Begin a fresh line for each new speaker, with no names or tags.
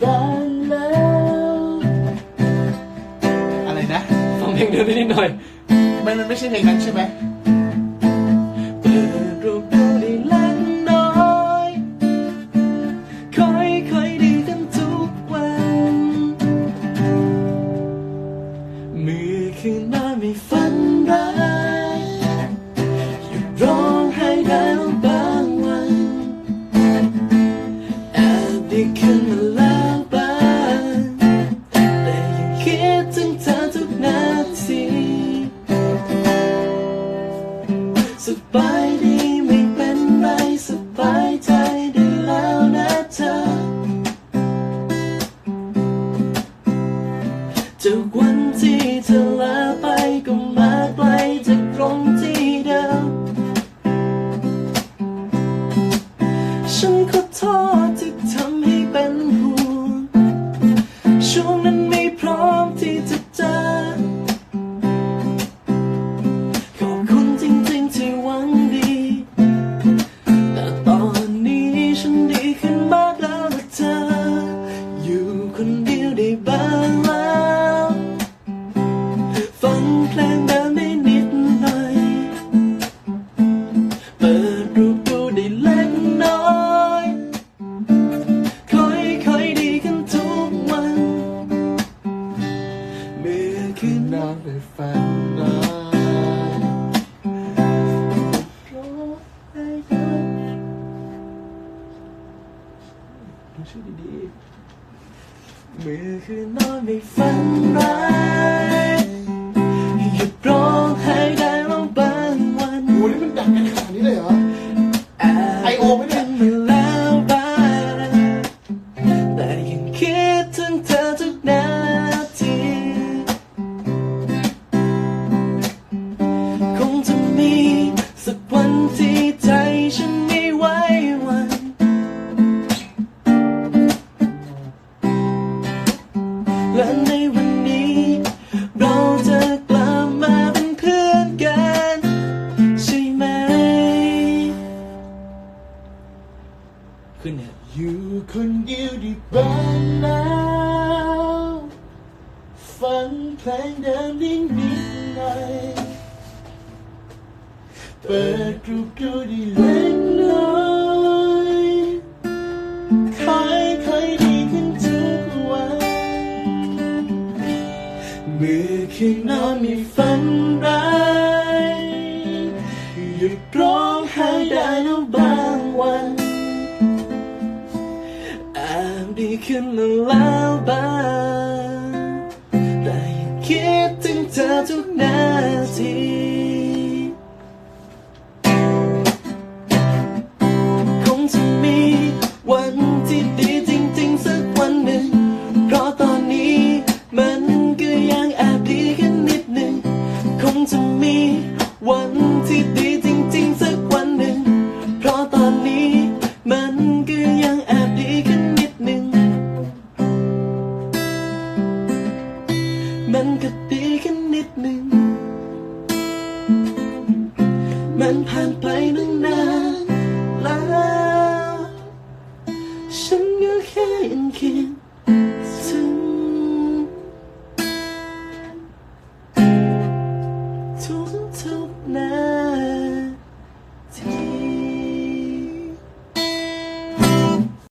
ได้แล้ว อะไรนะ
ฟังเพลงเดิมนิดหน่อย
มันมันไม่ใช่เพลงนั้นใช่ไหม
ขึ้นมาแล้วบ้างแต่ยังคิดถึงเธอทุกนาทีสบายดี ชื่อดีๆมือคื
อนอ
นม่ฝันร้ายหยุดร้อง คนเดี
ยวได้บ้านแล้วฟังเพลงเดิมนิดนิดหน่อยเปิดรูปดูได้เล็กน้อยค่อยค่อยดีขึ้นทุกวัน
เมื่อคืนนอนมีฝัน ดีขึ้นมาแล้วบ้างแต่ยังคิดถึงเธอทุกนาทีคงจะมีวันที่ดีจริงๆสักวันหนึ่งเพราะตอนนี้มันก็ยังแอบดีแค่นิดหนึ่งคงจะมีวันที่ดี มันผ่านไปนานนแล้ว ฉันก็แค่ยังคิด